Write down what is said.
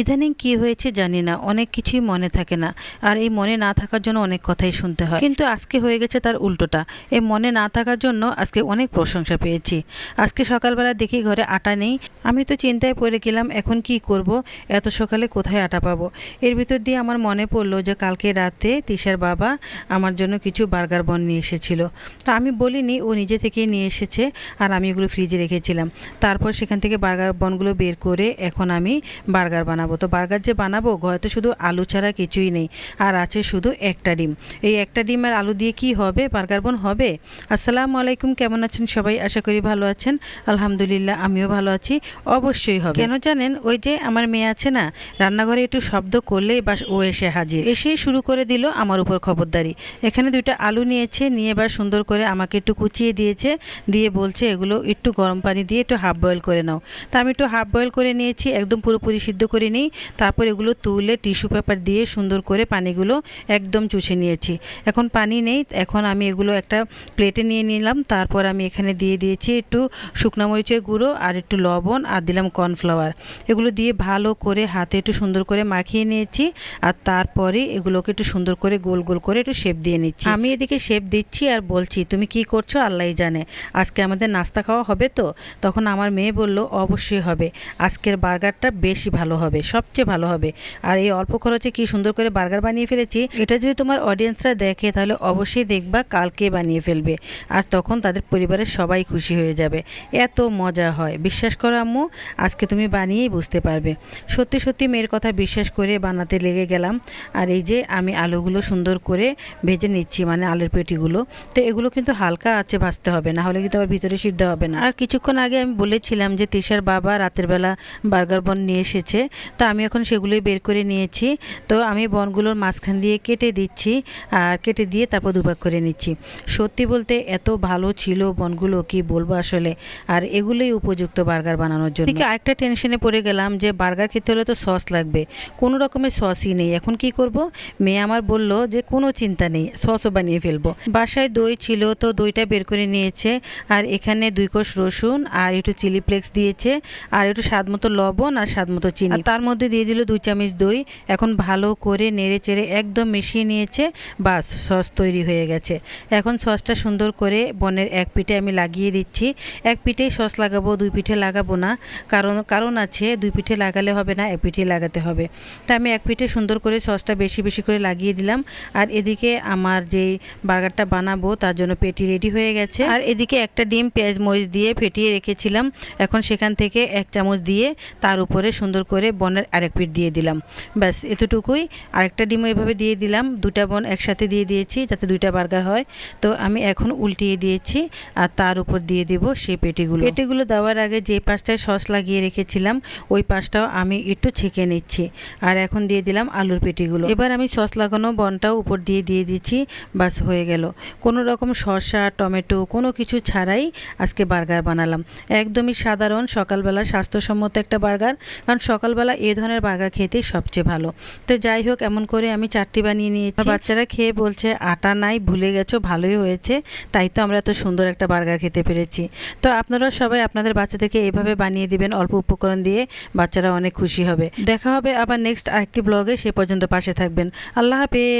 ইদানিং কি হয়েছে জানি না, অনেক কিছুই মনে থাকে না। আর এই মনে না থাকার জন্য অনেক কথাই শুনতে হয়। কিন্তু আজকে হয়ে গেছে তার উল্টোটা। এই মনে না থাকার জন্য আজকে অনেক প্রশংসা পেয়েছি। আজকে সকালবেলা দেখি ঘরে আটা নেই। আমি তো চিন্তায় পড়ে গেলাম, এখন কি করব? এত সকালে কোথায় আটা পাবো? এর ভিতর দিয়ে আমার মনে পড়ল যে কালকে রাতে তিশার বাবা আমার জন্য কিছু বার্গার বন নিয়ে এসেছিল। তো আমি বলিনি, ও নিজে থেকেই নিয়ে এসেছে আর আমি এগুলো ফ্রিজে রেখেছিলাম। তারপর সেখান থেকে বার্গার বনগুলো বের করে এখন আমি বার্গার বানাবো। তো বার্গার যে বানাবো, ঘরে তো শুধু আলু ছাড়া কিছুই নেই। আর আছে শুধু একটা ডিম। এই একটা ডিম আর আলু দিয়ে কি হবে? বার্গার বোন হবে? আসসালামু আলাইকুম, কেমন আছেন সবাই? আশা করি ভালো আছেন। আলহামদুলিল্লাহ, আমিও ভালো আছি। অবশ্যই হবে। কেন জানেন, ওই যে আমার মেয়ে আছে না, রান্নাঘরে একটু শব্দ করলেই বাস ও এসে হাজির। এসেই শুরু করে দিল আমার উপর খবরদারি। এখানে দুইটা আলু নিয়েছে, নিয়ে এবার সুন্দর করে আমাকে একটু কুচিয়ে দিয়েছে, দিয়ে বলছে, এগুলো একটু গরম পানি দিয়ে একটু হাফ বয়েল করে নাও। তা আমি একটু হাফ বয়েল করে নিয়েছি, একদম পুরোপুরি সিদ্ধ করে নিই। তারপর এগুলো তুলে টিস্যু পেপার দিয়ে সুন্দর করে পানিগুলো একদম চুষে নিয়েছি। এখন পানি নেই। এখন আমি এগুলো একটা প্লেটে নিয়ে নিলাম। তারপর আমি এখানে দিয়ে দিয়েছি একটু শুকনো মরিচের গুঁড়ো আর একটু লবণ আর দিলাম কর্নফ্লাওয়ার। এগুলো দিয়ে ভালো করে হাতে একটু সুন্দর করে মাখিয়ে নিয়েছি আর তারপরে এগুলোকে একটু সুন্দর করে গোল গোল করে একটু শেপ দিয়ে নিচ্ছি। আমি এদিকে শেপ দিচ্ছি আর বলছি, তুমি কি করছ? আল্লাহই জানে। আজকে আমাদের নাস্তা খাওয়া হবে তো? তখন আমার মেয়ে বলল, অবশ্যই হবে। আজকের বার্গারটা বেশি ভালো হবে। সবচেয়ে ভালো হবে। আর এই অল্প খরচে কি সুন্দর করে বার্গার বানিয়ে ফেলেছি, এটা যদি তোমার অডিয়েন্সরা দেখে তাহলে অবশ্যই দেখবা কালকে বানিয়ে ফেলবে। আর তখন তাদের পরিবারের সবাই খুশি হয়ে যাবে। এত মজা হয়। বিশ্বাস করো আম্মু, আজকে তুমি বানিয়েই বুঝতে পারবে। সত্যি সত্যি মেয়ের কথা বিশ্বাস করে বানাতে লেগে গেলাম। আর এই যে আমি আলুগুলো সুন্দর করে ভেজে নিচ্ছি মানে আলুর পেটিগুলো। তো এগুলো কিন্তু হালকা আছে ভাজতে হবে, না হলে কিন্তু আবার ভিতরে সিদ্ধ হবে না। আর কিছুক্ষণ আগে আমি বলেছিলাম যে তিশার বাবা রাতের বেলা বার্গার বন নিয়ে এসেছে। তো আমি এখন সেগুলোই বের করে নিয়েছি। তো আমি বনগুলোর মাঝখান দিয়ে কেটে দিচ্ছি আর কেটে দিয়ে তারপর দুভাগ করে নিচ্ছি। সত্যি বলতে এত ভালো ছিল বনগুলো কি বলব আসলে? আর এগুলোই উপযুক্ত বার্গার বানানোর জন্য। আরেকটা টেনশনে পড়ে গেলাম যে বার্গার খেতে হলে তো সস লাগবে। কোনো রকমের সসই নেই। এখন কি করব? মেয়ে আমার বলল যে কোনো চিন্তা নেই সসও বানিয়ে ফেলব। বাসায় দই ছিল তো দইটা বের করে নিয়েছে। আর এখানে দুই কোষ রসুন আর একটু চিলি ফ্লেক্স দিয়েছে। আর একটু স্বাদ মতো লবণ আর স্বাদ মতো চিনি তার মধ্যে দিয়ে দিল দুই চামচ দই। এখন ভালো করে নেড়ে চেড়ে একদম মিশিয়ে নিয়েছে। বাস, সস তৈরি হয়ে গেছে। এখন সসটা সুন্দর করে বনের এক পিঠে আমি লাগিয়ে দিচ্ছি। এক পিঠেই সস লাগাবো, দুই পিঠে লাগাবো না। কারণ কারণ আছে, দুই পিঠে লাগালে হবে না, এক পিঠে লাগাতে হবে। তা আমি এক পিঠে সুন্দর করে সসটা বেশি বেশি করে লাগিয়ে দিলাম। আর এদিকে আমার যেই বার্গারটা বানাবো, তার জন্য পেটি রেডি হয়ে গেছে। আর এদিকে একটা ডিম, পেঁয়াজ, মরিচ দিয়ে ফেটিয়ে রেখেছিলাম। এখন সেখান থেকে এক চামচ দিয়ে তার উপরে সুন্দর করে বনের আরেক পিঠ দিয়ে দিলাম। ব্যাস, এতটুকুই। আরেকটা ডিমও এভাবে দিয়ে দিলাম। দুটা বন একসাথে দিয়ে দিয়েছি যাতে দুইটা বার্গার হয়। তো আমি এখন উল্টিয়ে দিয়েছি আর তার উপর দিয়ে দেব সেই পেটিগুলো। পেটিগুলো দেওয়ার আগে যে পাশটায় সস লাগিয়ে রেখেছিলাম, ওই পাশটাও আমি একটু ছেঁকে নিচ্ছি। আর এখন দিয়ে দিলাম আলুর পেটিগুলো। এবার আমি সস লাগানো বনটাও উপর দিয়ে দিয়ে দিচ্ছি। বাস হয়ে গেল। কোনো রকম শসা, টমেটো, কোনো কিছু ছাড়াই আজকে বার্গার বানালাম। একদমই সাধারণ সকালবেলা স্বাস্থ্যসম্মত একটা বার্গার। কারণ সকালবেলা এই ধরনের বার্গার খেতে সবচেয়ে ভালো। তো যাই হোক, এমন করে আমি চারটি বানিয়ে নিয়েছি। বাচ্চারা খেয়ে বলছে, আটা নাই, ভুলে গেছো, ভালোই হয়েছে, তাই তো আমরা এত সুন্দর একটা বার্গার খেতে পেরেছি। তো আপনারা সবাই আপনাদের বাচ্চাদেরকে এভাবে বানিয়ে দিবেন, অল্প উপকরণ দিয়ে বাচ্চারা অনেক খুশি হবে। দেখা হবে আবার নেক্সট আরেকটি ব্লগে, সে পর্যন্ত পাশে থাকবেন। আল্লাহ হাফেজ!